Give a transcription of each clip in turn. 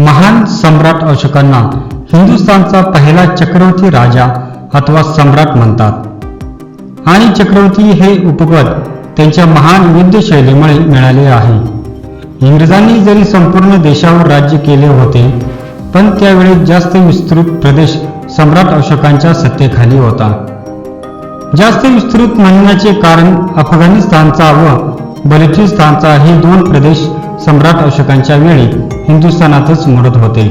महान सम्राट अशोकांना हिंदुस्थानचा पहिला चक्रवर्ती राजा अथवा सम्राट म्हणतात. आणि चक्रवर्ती हे उपपद त्यांच्या महान युद्धशैलीमुळे मिळाले आहे. इंग्रजांनी जरी संपूर्ण देशावर राज्य केले होते पण त्यावेळी जास्त विस्तृत प्रदेश सम्राट अशोकांच्या सत्तेखाली होता. जास्त विस्तृत म्हणण्याचे कारण अफगाणिस्तानचा व बलुचिस्तानचा हे दोन प्रदेश सम्राट अशोकांच्या वेळी हिंदुस्थानातच मोडत होते.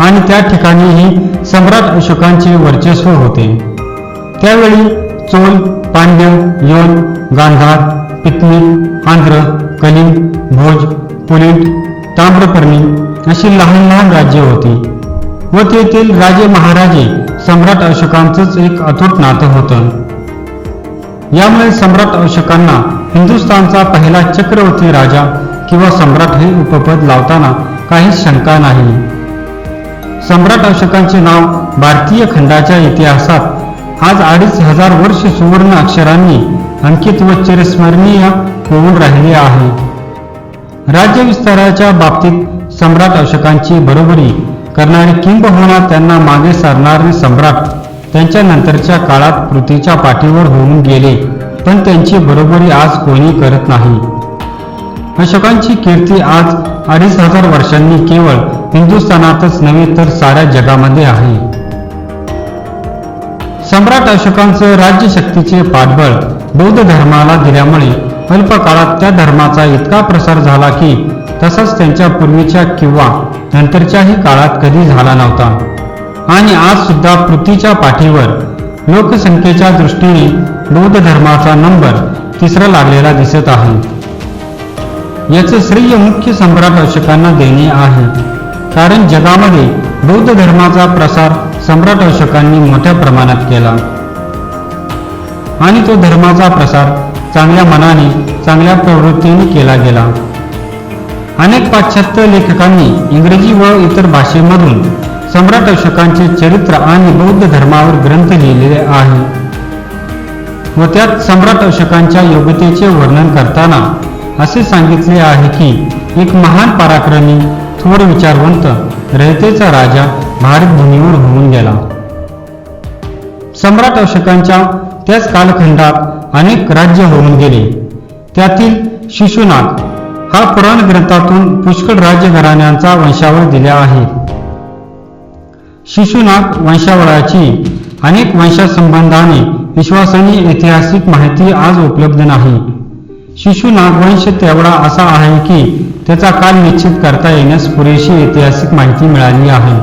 आणि त्या ठिकाणीही सम्राट अशोकांचे वर्चस्व होते. त्यावेळी चोल पांडव योन गांधार पित्नी आंध्र कलिंग भोज पुलिट ताम्रपर्णी अशी लहान लहान राज्ये होती. व तेथील राजे महाराजे सम्राट अशोकांचंच एक अतूट नातं होतं. यामुळे सम्राट अशोकांना हिंदुस्थानचा पहिला चक्रवर्ती राजा किंवा सम्राट हे उपपद लावताना काहीच शंका नाही. सम्राट अशोकांचे नाव भारतीय खंडाच्या इतिहासात आज अडीच हजार वर्ष सुवर्ण अक्षरांनी अंकित व चिरस्मरणीय होऊन राहिले आहे. राज्य विस्ताराच्या बाबतीत सम्राट अशोकांची बरोबरी करणारे किंबहुना त्यांना मागे सारणारे सम्राट त्यांच्या नंतरच्या काळात पृथ्वीच्या पाठीवर होऊन गेले. पण त्यांची बरोबरी आज कोणी करत नाही. अशोकांची कीर्ती आज अडीच हजार वर्षांनी केवळ हिंदुस्थानातच नव्हे तर साऱ्या जगामध्ये आहे. सम्राट अशोकांचं राज्यशक्तीचे पाठबळ बौद्ध धर्माला दिल्यामुळे अल्प काळात त्या धर्माचा इतका प्रसार झाला की तसाच त्यांच्या पूर्वीच्या किंवा नंतरच्याही काळात कधी झाला नव्हता. आणि आज सुद्धा पृथ्वीच्या पाठीवर लोकसंख्येच्या दृष्टीने बौद्ध धर्माचा नंबर तिसरा लागलेला दिसत आहे. याचे श्रेय मुख्य सम्राट अशोकांना देणे आहे. कारण जगामध्ये बौद्ध धर्माचा प्रसार सम्राट अशोकांनी मोठ्या प्रमाणात केला. आणि तो धर्माचा प्रसार चांगल्या मनाने चांगल्या प्रवृत्तीने केला गेला. अनेक पाश्चात्य लेखकांनी इंग्रजी व इतर भाषेमधून सम्राट अशोकांचे चरित्र आणि बौद्ध धर्मावर ग्रंथ लिहिलेले आहे. व त्यात सम्राट अशोकांच्या योग्यतेचे वर्णन करताना असे सांगितले आहे की एक महान पराक्रमी थोर विचारवंत रयतेचा राजा भारतभूमीवर होऊन गेला. सम्राट अशोकांच्या त्याच कालखंडात अनेक राज्य होऊन गेले. त्यातील शिशुनाग हा पुराण ग्रंथातून पुष्कळ राज्यघराण्यांचा वंशावळ दिल्या आहे. शिशुनाग वंशावळाची अनेक वंशासंबंधाने विश्वासाने ऐतिहासिक माहिती आज उपलब्ध नाही. शिशु नागवंश तेवढा असा आहे की त्याचा काल निश्चित करता येण्यास पुरेशी ऐतिहासिक माहिती मिळाली आहे.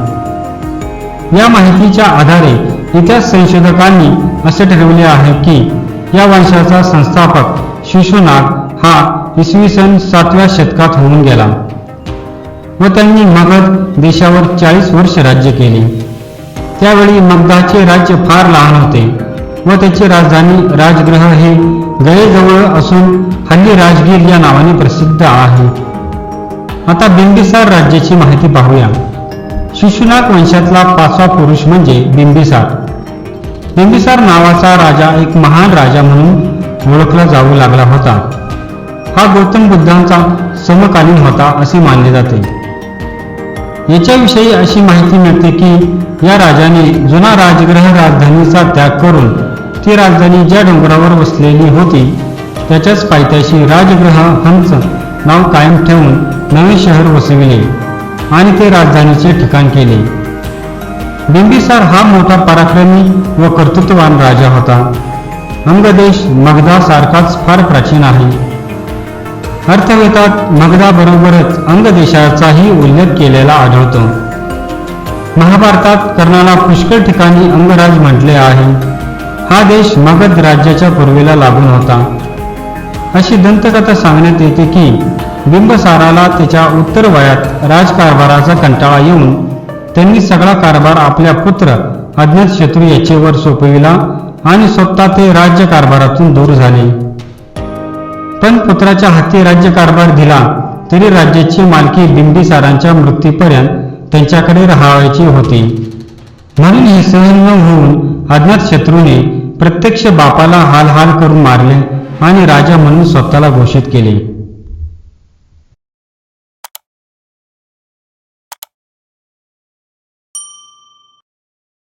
या माहितीच्या आधारे इतिहास संशोधकांनी असे ठरवले आहे की या वंशाचा संस्थापक शिशुनाग हा इसवी सन सातव्या शतकात होऊन गेला. व त्यांनी मगध देशावर चाळीस वर्ष राज्य केले. त्यावेळी मगधाचे राज्य फार लहान होते व त्याची राजधानी राजगृह हे गळेजवळ असून हल्ली राजगीर या नावाने प्रसिद्ध आहे. आता बिंबिसार राज्याची माहिती पाहूया. शिशुनाग वंशातला पाचवा पुरुष म्हणजे बिंबिसार. बिंबिसार नावाचा राजा एक महान राजा म्हणून ओळखला जाऊ लागला होता. हा गौतम बुद्धांचा समकालीन होता असे मानले जाते. याच्याविषयी अशी माहिती मिळते की या राजाने जुना राजग्रह राजधानीचा त्याग करून ती राजधानी ज्या डोंगरावर वसलेली होती त्याच्याच पायथ्याशी राजग्रह हंस नाव कायम ठेवून नवे शहर वसविले आणि ते राजधानीचे ठिकाण केले. बिंबिसार हा मोठा पराक्रमी व कर्तृत्ववान राजा होता. अंगदेश मगधासारखाच फार प्राचीन आहे. अर्थवेतात मगधाबरोबरच अंगदेशाचाही उल्लेख केलेला आढळतो. महाभारतात कर्णाला पुष्कळ ठिकाणी अंगराज म्हटले आहे. हा देश मगध राज्याच्या पूर्वेला लागून होता. अशी दंतकथा सांगण्यात येते की बिंबसाराला त्याच्या उत्तर वयात राजकारभाराचा कंटाळा येऊन त्यांनी सगळा कारभार आपल्या पुत्र अज्ञात शत्रू याचेवर सोपविला आणि स्वतः ते राज्यकारभारातून दूर झाले. पण पुत्राच्या हाती राज्यकारभार दिला तरी राज्याची मालकी बिंबिसारांच्या मृत्यूपर्यंत त्यांच्याकडे राहावायची होती. म्हणून हे सहन न होऊन अज्ञात शत्रूने प्रत्यक्ष बापाला हाल हाल करून मारले आणि राजा म्हणून स्वतःला घोषित केले.